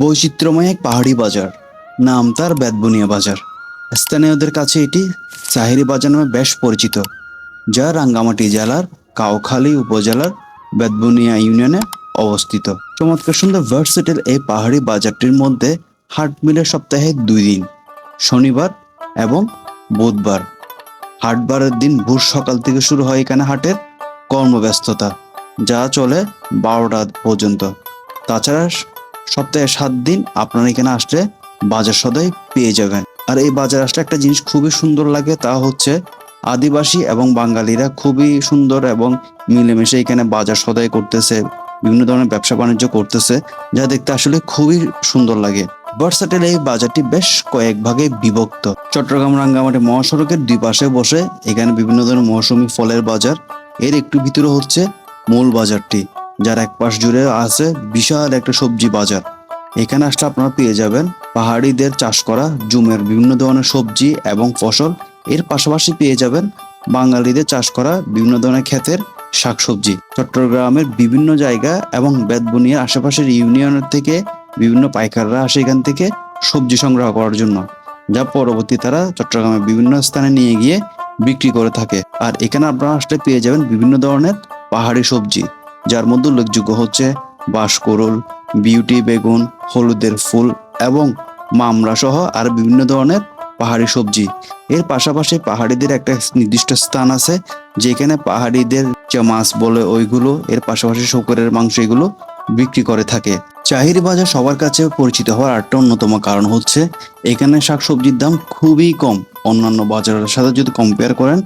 বৈচিত্র্যময় এক পাহাড়ি বাজার। নাম তার বেদবুনিয়া বাজার। স্থানীয়দের কাছে এটি সাহিরি বাজার নামে বেশ পরিচিত, যা রাঙ্গামাটি জেলার কাউখালী উপজেলার বেদবুনিয়া ইউনিয়নে অবস্থিত। চমৎকার সুন্দর ভার্সেটেল এই পাহাড়ি বাজারটির মধ্যে হাট মিলে সপ্তাহে দুই দিন, শনিবার এবং বুধবার। হাটবারের দিন ভোর সকাল থেকে শুরু হয় এখানে হাটের কর্মব্যস্ততা, যা চলে বারোটা পর্যন্ত। তাছাড়া সপ্তাহে সাত দিন আপনারা এখানে আসলে বাজার সদাই পেয়ে যাবেন। আর এই বাজার আসলে একটা জিনিস খুবই সুন্দর লাগে, তা হচ্ছে আদিবাসী এবং বাঙালিরা খুবই সুন্দর এবং মিলেমিশে এখানে বাজার সদাই করতেছে, বিভিন্ন ধরনের ব্যবসা বাণিজ্য করতেছে, যা দেখতে আসলে খুবই সুন্দর লাগে। ভার্সাটেল এই বাজারটি বেশ কয়েক ভাগে বিভক্ত। চট্টগ্রাম রাঙ্গামাটি মহাসড়কের দুই পাশে বসে এখানে বিভিন্ন ধরনের মৌসুমী ফলের বাজার। এর একটু ভিতরে হচ্ছে মূল বাজারটি। যার এক পাশ জুড়ে আছে বিশাল একটা সবজি বাজার। এখানে আসলে আপনারা পেয়ে যাবেন পাহাড়িদের চাষ করা জুমের বিভিন্ন ধরনের সবজি এবং ফসল। এর পাশাপাশি পেয়ে যাবেন বাঙালিদের চাষ করা বিভিন্ন ধরনের ক্ষেতের শাকসবজি। চট্টগ্রামের বিভিন্ন জায়গা এবং বেদবুনিয়ার আশেপাশের ইউনিয়নের থেকে বিভিন্ন পাইকাররা আসে এখান থেকে সবজি সংগ্রহ করার জন্য, যা পরবর্তী তারা চট্টগ্রামের বিভিন্ন স্থানে নিয়ে গিয়ে বিক্রি করে থাকে। আর এখানে আপনারা আসলে পেয়ে যাবেন বিভিন্ন ধরনের পাহাড়ি সবজি। যার মধ্যে উল্লেখযোগ্য হচ্ছে বাঁশকরুল বিউটি, বেগুন, হলুদের ফুল এবং মামরা সহ আর বিভিন্ন ধরনের পাহাড়ি সবজি। এর পাশাপাশি পাহাড়িদের একটা নির্দিষ্ট স্থান আছে, যেখানে পাহাড়িদের যে মাছ বলে ওইগুলো, এর পাশাপাশি শুকরের মাংস এগুলো বিক্রি করে থাকে। চাহির বাজার সবার কাছে পরিচিত হওয়ার আরেকটা অন্যতম কারণ হচ্ছে, এখানে শাকসবজির দাম খুবই কম। অন্যান্য বাজারের সাথে যদি কম্পেয়ার করেন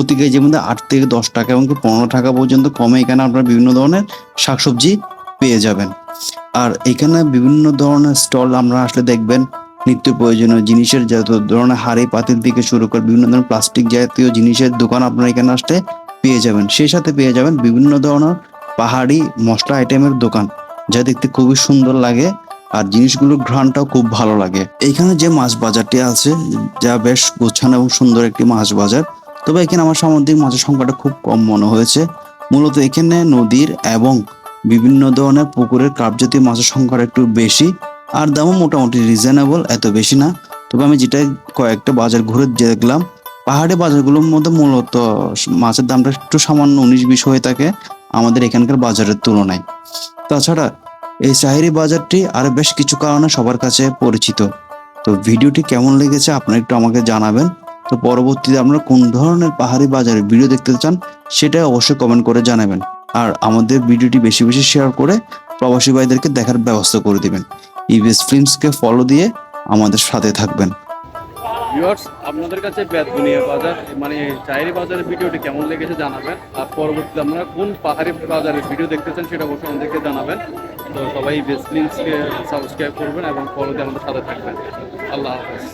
প্রতি কেজির মধ্যে আট থেকে দশ টাকা এবং পনেরো টাকা পর্যন্ত কমে এখানে আপনার বিভিন্ন ধরনের শাকসবজি পেয়ে যাবেন। আর এখানে বিভিন্ন ধরনের স্টল আমরা আসলে দেখবেন, নিত্য প্রয়োজনীয় জিনিসের যত ধরনের হাড়ি পাতিল থেকে শুরু করে বিভিন্ন ধরনের প্লাস্টিক জাতীয় জিনিসের দোকান আপনারা এখানে আসলে পেয়ে যাবেন। সেই সাথে পেয়ে যাবেন বিভিন্ন ধরনের পাহাড়ি মশলা আইটেমের দোকান, যা দেখতে খুবই সুন্দর লাগে আর জিনিসগুলোর ঘ্রাণটাও খুব ভালো লাগে। এইখানে যে মাছ বাজারটি আছে, যা বেশ গোছানো এবং সুন্দর একটি মাছ বাজার তবে এখানে আমার সামুদ্রিক মাছের সংখ্যাটা খুব কম মনে হয়েছে। মূলত এখানে নদীর এবং বিভিন্ন ধরনের পুকুরের কাপ জাতীয় মাছের সংখ্যাটা একটু বেশি, আর দামও মোটামুটি রিজনেবল এত বেশি না। তবে আমি যেটা কয়েকটা বাজার ঘুরে দেখলাম, পাহাড়ি বাজারগুলোর মধ্যে মূলত মাছের দামটা একটু সামান্য উনিশ বিশ হয়ে থাকে আমাদের এখানকার বাজারের তুলনায়। তাছাড়া এই চাহিরি বাজারটি আরও বেশ কিছু কারণে সবার কাছে পরিচিত। তো ভিডিওটি কেমন লেগেছে আপনারা একটু আমাকে জানাবেন। তো পরবর্তীতে আপনারা কোন ধরনের পাহাড়ি বাজারের ভিডিও দেখতে চান সেটা অবশ্যই কমেন্ট করে জানাবেন। আর আমাদের ভিডিওটি বেশি বেশি শেয়ার করে প্রবাসী ভাইদেরকে দেখার ব্যবস্থা করে দিবেন। ইবিএস ফিল্মসকে ফলো দিয়ে আমাদের সাথে থাকবেন। ভিউয়ার্স আপনাদের কাছে বেদবুনিয়া বাজার মানে চাইরি বাজারের ভিডিওটি কেমন লেগেছে জানাবেন। আর পরবর্তীতে আপনারা কোন পাহাড়ি বাজারের ভিডিও দেখতে চান সেটা অবশ্যই আমাদেরকে জানাবেন। তো সবাই বেস্ট লিঙ্কসকে সাবস্ক্রাইব করবেন এবং ফলো দিয়ে আমাদের সাথে থাকবেন। আল্লাহ হাফেজ।